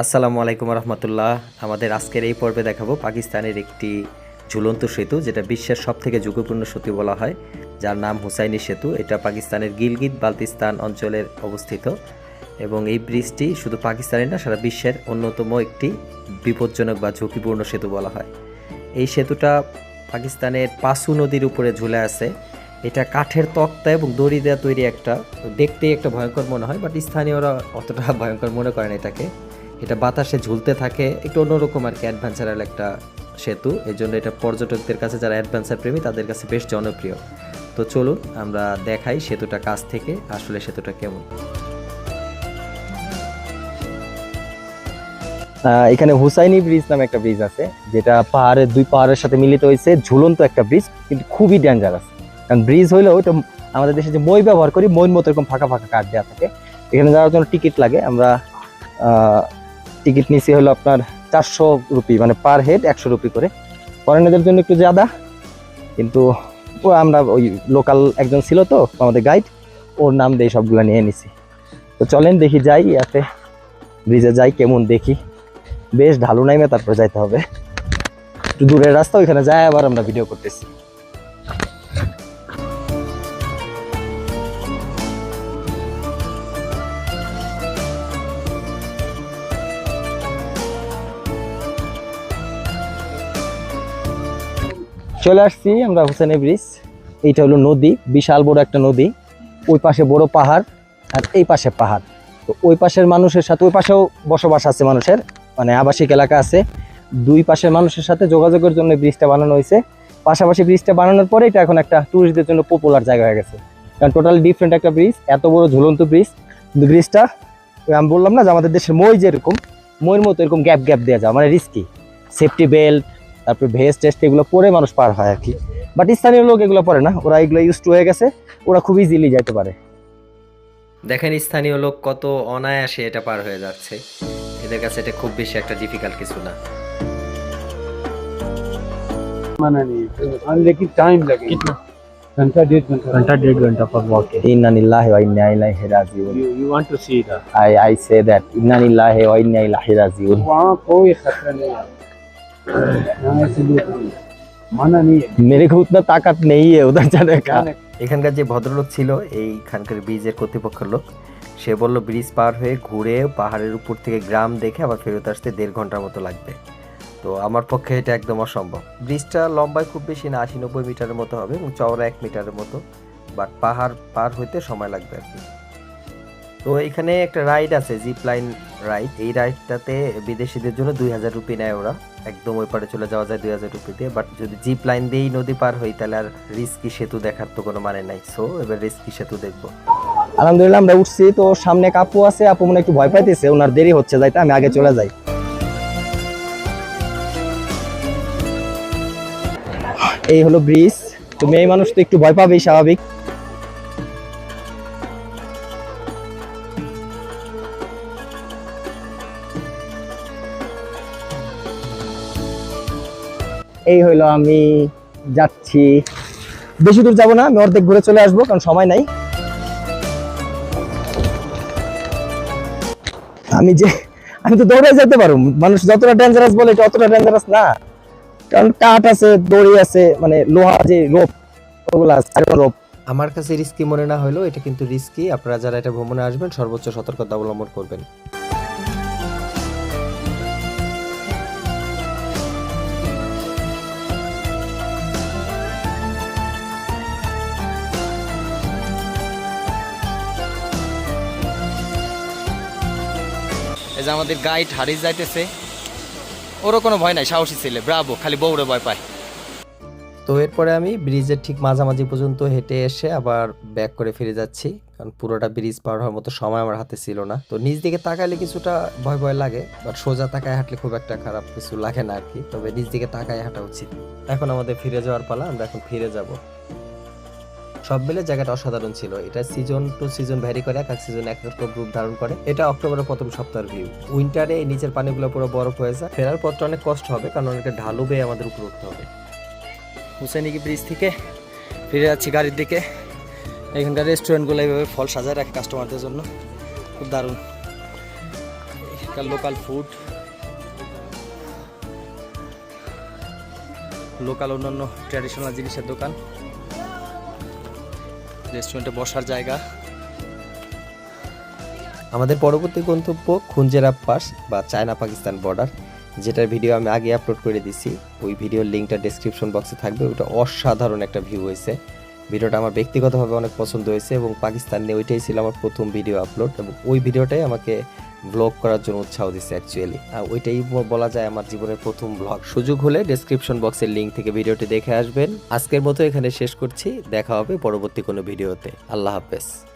আসসালামু আলাইকুম রহমতুল্লাহ। আমাদের আজকের এই পর্বে দেখাবো পাকিস্তানের একটি ঝুলন্ত সেতু, যেটা বিশ্বের সব থেকে ঝুঁকিপূর্ণ সেতু বলা হয়, যার নাম হুসাইনি সেতু। এটা পাকিস্তানের গিলগিত বালতিস্তান অঞ্চলের অবস্থিত এবং এই ব্রিজটি শুধু পাকিস্তানের না, সারা বিশ্বের অন্যতম একটি বিপজ্জনক বা ঝুঁকিপূর্ণ সেতু বলা হয়। এই সেতুটা পাকিস্তানের পাসু নদীর উপরে ঝুলে আছে। এটা কাঠের তক্তা এবং দড়ি দেওয়া তৈরি একটা, দেখতেই একটা ভয়ঙ্কর মনে হয়, বাট স্থানীয়রা অতটা ভয়ঙ্কর মনে করেন এটাকে। এটা বাতাসে ঝুলতে থাকে, একটু অন্যরকম আর কি অ্যাডভেঞ্চারাল একটা সেতু। এই জন্য এটা পর্যটকদের কাছে, যারা অ্যাডভেঞ্চার প্রেমী, তাদের কাছে বেশ জনপ্রিয়। তো চলুন, আমরা দেখাই সেতুটা কাছ থেকে, আসলে সেতুটা কেমন। এখানে হুসাইনি ব্রিজ নামে একটা ব্রিজ আছে, যেটা পাহাড়ের, দুই পাহাড়ের সাথে মিলিত হয়েছে, ঝুলন্ত একটা ব্রিজ, কিন্তু খুবই ডেঞ্জারাস কারণ ব্রিজ হইলেও ওইটা আমাদের দেশে যে মই ব্যবহার করি, মইর মতো এরকম ফাঁকা ফাঁকা কাঠ দেওয়া থাকে। এখানে যাওয়ার জন্য টিকিট লাগে, আমরা টিকিট নিছি হলো আপনার চারশো রুপি মানে পার হেড একশো রুপি করে। ফরেনারদের জন্য একটু জাদা, কিন্তু ও আমরা ওই লোকাল একজন ছিল তো, আমাদের গাইড ওর নাম দিয়ে সবগুলো নিয়ে নিছি। তো চলেন দেখি যাই, ইয়াতে ব্রিজে যাই, কেমন দেখি। বেশ ঢালু নাইমে তারপর যাইতে হবে। একটু দূরের রাস্তা, ওইখানে যাই আবার আমরা ভিডিও করতেছি। চলে আসছি আমরা হুসেনি ব্রিজ। এইটা হলো নদী, বিশাল বড় একটা নদী। ওই পাশে বড় পাহাড় আর এই পাশে পাহাড়। তো ওই পাশের মানুষের সাথে, ওই পাশেও বসবাস আছে মানুষের মানে আবাসিক এলাকা আছে। দুই পাশের মানুষের সাথে যোগাযোগের জন্য ব্রিজটা বানানো হয়েছে। পাশাপাশি ব্রিজটা বানানোর পরে এটা এখন একটা ট্যুরিস্টদের জন্য পপুলার জায়গা হয়ে গেছে। কারণ টোটাল ডিফারেন্ট একটা ব্রিজ, এত বড় ঝুলন্ত ব্রিজ। কিন্তু ব্রিজটা আমি বললাম না যে আমাদের দেশের মই যেরকম, মইয়ের মতো এরকম গ্যাপ গ্যাপ দেওয়া যায় মানে রিস্কি সেফটি বেল্ট তারপরে ভেস্ট টেস্ট এগুলো পরে মানুষ পার হয় আর কি বাট স্থানীয় লোক এগুলো পরে না ওরা এগুলো ইউজ টু হয়ে গেছে ওরা খুব ইজিলি যাইতে পারে দেখেন স্থানীয় লোক কত অনায়াসে এটা পার হয়ে যাচ্ছে এদের কাছে এটা খুব বেশি একটা ডিফিকাল্ট কিছু না माना नहीं है हाँ, लेकिन टाइम लगेगा कितना घंटा डेढ़ घंटा घंटा डेढ़ घंटा पर वॉक है ইন্না লিল্লাহি ওয়া ইন্না ইলাইহি রাজিউন you you want to see that I I say that inna lillahi wa inna ilaihi rajiun. वहाँ कोई खतरा नहीं है মেরে উতনা তাকাত নেই উদার জানে কা এখানকার যে ভদ্রলোক ছিল, এইখানকার ব্রিজের কর্তৃপক্ষ লোক, সে বলল, ব্রিজ পার হয়ে ঘুরে পাহাড়ের উপর থেকে গ্রাম দেখে আবার ফেরত আসতে দেড় ঘণ্টার মতো লাগবে। তো আমার পক্ষে এটা একদম অসম্ভব। ব্রিজটা লম্বায় খুব বেশি না, আশি নব্বই মিটারের মতো হবে এবং চওড়া এক মিটারের মতো বাট পাহাড় পার হইতে সময় লাগবে আর কি। তো এখানে একটা রাইড আছে জিপ লাইন রাইড এই রাইডটাতে বিদেশিদের জন্য দুই হাজার রুপি নেয় ওরা। একদম ওই পারে চলে যাওয়া যায় দুই হাজার রুপি দিয়ে বাট যদি জিপ লাইন দিয়েই নদী পার হই, তাহলে আর রিস্কি সেতু দেখার তো কোনো মানে নাই। সো এবার রিস্কি সেতু দেখব। আলহামদুলিল্লাহ, আমরা উঠছি। তো সামনে এক আপু আছে। আপু মনে একটু ভয় পাইতেছে। ওনার দেরি হচ্ছে, যাইতে আমি আগে চলে যাই। এই হলো ব্রিজ। তো মেয়ে মানুষ তো একটু ভয় পাবেই, স্বাভাবিক। এই হইল আমি যাচ্ছি। বেশি দূর যাব না, আমি অর্ধেক ঘুরে চলে আসব, কারণ সময় নাই। আমি যে, আমি তো দৌড়ে যেতে পারব। মানুষ যতটা ডেঞ্জারাস বলে অতটা ডেঞ্জারাস না। কারণ কাঠ আছে, দড়ি আছে মানে লোহা যে রোপ, ওগুলো আছে rope। আমার কাছে রিস্কি মনে না হলেও এটা কিন্তু রিস্কি আপনারা যারা এটা ভ্রমণে আসবেন, সর্বোচ্চ সতর্কতা অবলম্বন করবেন। এই যে আমাদের গাইড হারিস যাইতেছে। ওরও কোনো ভয় নাই, সাহসী ছেলে ব্রাভো খালি বউরে ভয় পায়। তো এরপরে আমি ব্রিজের ঠিক মাঝামাঝি পর্যন্ত হেঁটে এসে আবার ব্যাক করে ফিরে যাচ্ছি, কারণ পুরোটা ব্রিজ পার হওয়ার মতো সময় আমার হাতে ছিল না। তো নিচ দিকে তাকাইলে কিছুটা ভয় ভয় লাগে বাট সোজা তাকায় হাঁটলে খুব একটা খারাপ কিছু লাগে না আর কি। তবে নিচ দিকে তাকায় হাঁটা উচিত। এখন আমাদের ফিরে যাওয়ার পালা, আমরা এখন ফিরে যাব। সব মিলে জায়গাটা অসাধারণ ছিল। এটা সিজন টু সিজন ভ্যারি করে, এক এক সিজন এক এক রূপ ধারণ করে। এটা অক্টোবরের প্রথম সপ্তাহের ভিউ উইন্টারে এই নিচের পানিগুলো পুরো বরফ হয়ে যায়। ফেরার পথটা অনেক কষ্ট হবে, কারণ অনেকটা ঢালু বেয়ে আমাদের উপরে উঠতে হবে। হুসেনিকি ব্রিজ থেকে ফিরে যাচ্ছি গাড়ির দিকে। এখানকার রেস্টুরেন্টগুলো এইভাবে ফল সাজায় রাখে কাস্টমারদের জন্য। খুব দারুণ। এখানকার লোকাল ফুড লোকাল অন্যান্য ট্র্যাডিশনাল জিনিসের দোকান। রেস্টুরেন্টে বসার জায়গা। আমাদের পরবর্তী গন্তব্য খুঞ্জের পাস বা চায়না পাকিস্তান বর্ডার যেটার ভিডিও আমি আগে আপলোড করে দিছি ওই ভিডিওর লিঙ্কটা ডিসক্রিপশন বক্সে থাকবে। ওটা অসাধারণ একটা ভিউ হয়েছে। ভিডিওটা আমার ব্যক্তিগতভাবে অনেক পছন্দ হয়েছে এবং পাকিস্তান নিয়ে ওইটাই ছিল আমার প্রথম ভিডিও আপলোড এবং ওই ভিডিওটাই আমাকে ব্লগ করার জন্য উৎসাহ দিচ্ছে অ্যাকচুয়ালি ওইটাই বলা যায় আমার জীবনের প্রথম ব্লগ সুযোগ হলে ডেসক্রিপশন বক্সের লিঙ্ক থেকে ভিডিওটি দেখে আসবেন। আজকের মতো এখানে শেষ করছি। দেখা হবে পরবর্তী কোনো ভিডিওতে। আল্লাহ হাফেজ।